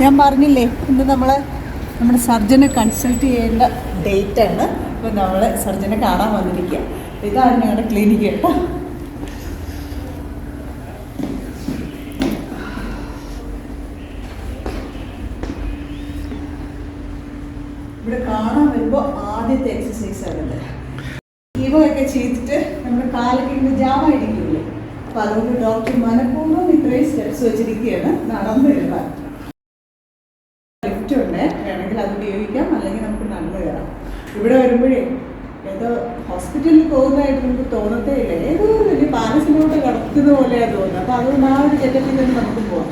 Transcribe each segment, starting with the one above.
ഞാൻ പറഞ്ഞില്ലേ ഇന്ന് നമ്മൾ നമ്മുടെ സർജനെ കൺസൾട്ട് ചെയ്യേണ്ട ഡേറ്റ് ആണ്. അപ്പോൾ നമ്മൾ സർജനെ കാണാൻ വന്നിരിക്കുക ഇതാണ് ഞങ്ങളുടെ ക്ലിനിക്ക് കേട്ടോ ഇവിടെ കാണാൻ വരുമ്പോൾ ആദ്യത്തെ എക്സസൈസ് ആണത്. ഇവയൊക്കെ ചെയ്തിട്ട് നമ്മുടെ കാലൊക്കെ ഇങ്ങനെ ജാമായിരിക്കില്ലേ അപ്പോൾ അതുകൊണ്ട് ഡോക്ടർ മനഃപൂർവം ഇത്രയും സ്റ്റെപ്സ് വെച്ചിരിക്കുകയാണ് നടന്നു വരുവാൻ ഉപയോഗിക്കാം അല്ലെങ്കിൽ നമുക്ക് നന്മ കയറാം ഇവിടെ വരുമ്പോഴേ ഏതോ ഹോസ്പിറ്റലിൽ പോകുന്നതായിട്ട് നമുക്ക് തോന്നത്തേ ഇല്ല ഏതോ വലിയ പാലസിലോട്ട് കടക്കുന്ന പോലെയാണ് തോന്നുന്നത്. അപ്പോൾ അതുകൊണ്ട് ആ ഒരു ജനത്തിൽ തന്നെ നമുക്ക് പോവാം.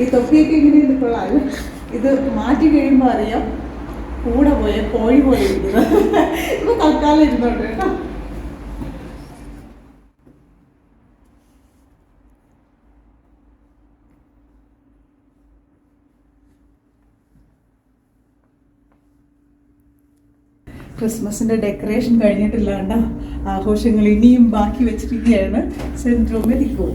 ഈ തൊപ്പിയൊക്കെ ഇങ്ങനെ നിൽക്കൊള്ളാം ഇത് മാറ്റി കഴിയുമ്പോൾ അറിയാം. കൂടെ പോയ കോഴി പോയിരിക്കുന്നത് ഇപ്പൊ തൽക്കാലം ഇരുന്നോട്ടെ കേട്ടോ. ക്രിസ്മസിന്റെ ഡെക്കറേഷൻ കഴിഞ്ഞിട്ടില്ല കണ്ടോ ആഘോഷങ്ങൾ ഇനിയും ബാക്കി വെച്ചിരിക്കുകയാണ് saint Romerico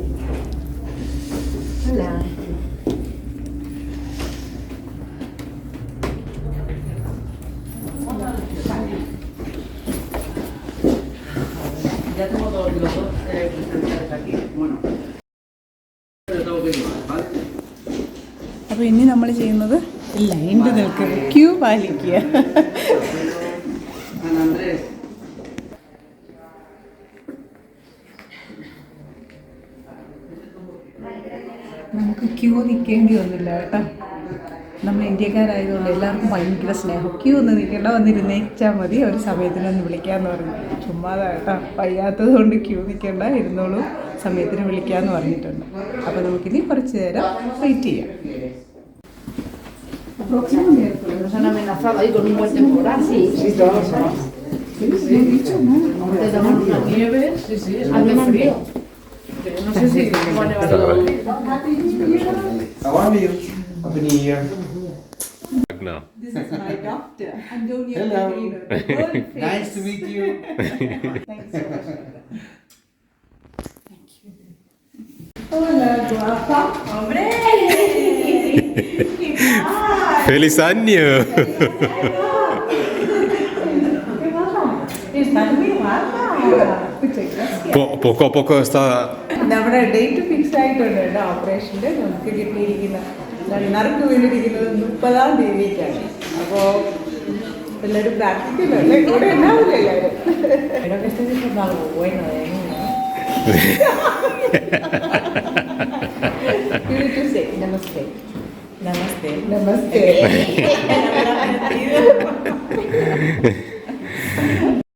Ya tengo todos los dos eh, presentes aquí. Bueno. Pero tengo que ir, അപ്പൊ ഇനി നമ്മൾ ചെയ്യുന്നത് ലൈൻഡ് നിൽക്കുക ക്യൂ പാലിക്കുക Andrés. നമുക്ക് ക്യൂ നിൽക്കേണ്ടി വന്നില്ല കേട്ടോ. നമ്മൾ ഇന്ത്യക്കാരായതുകൊണ്ട് എല്ലാവർക്കും ഭയങ്കര സ്നേഹം. ക്യൂ ഒന്ന് നിൽക്കേണ്ട വന്നിരുന്നേച്ചാൽ മതി. ഒരു സമയത്തിനൊന്ന് വിളിക്കാമെന്ന് പറഞ്ഞു. ചുമ്മാതാ കേട്ടോ. വയ്യാത്തത് കൊണ്ട് ക്യൂ നിൽക്കേണ്ട ഇരുന്നോളൂ. സമയത്തിന് വിളിക്കാമെന്ന് പറഞ്ഞിട്ടുണ്ട്. അപ്പോൾ നമുക്കിനി കുറച്ച് നേരം വെയിറ്റ് ചെയ്യാം. Nos han amenazado ahí con un buen temporal, sí. Sí, todos. Te daban una nieve, sí, sí, es muy frío. No sé si va a. How are you? Happy New Year. No. This is my doctor, Antonio Hello. Nice to meet you. Thanks so much. Thank you. Hola, guapa. Hombre. ¡Feliz poco a നമ്മുടെ date fix ആയിട്ടുണ്ട് കേട്ടോ ഓപ്പറേഷന്റെ. നമുക്ക് കിട്ടിയിരിക്കുന്ന നറുക്ക് വേണ്ടിയിരിക്കുന്നത് മുപ്പതാം തീയതിക്കാണ്. അപ്പോൾ എല്ലാവരും പ്രാർത്ഥിക്കുന്നുണ്ട് കൂടെ ഉണ്ടാവില്ല എല്ലാവരും. Namaste.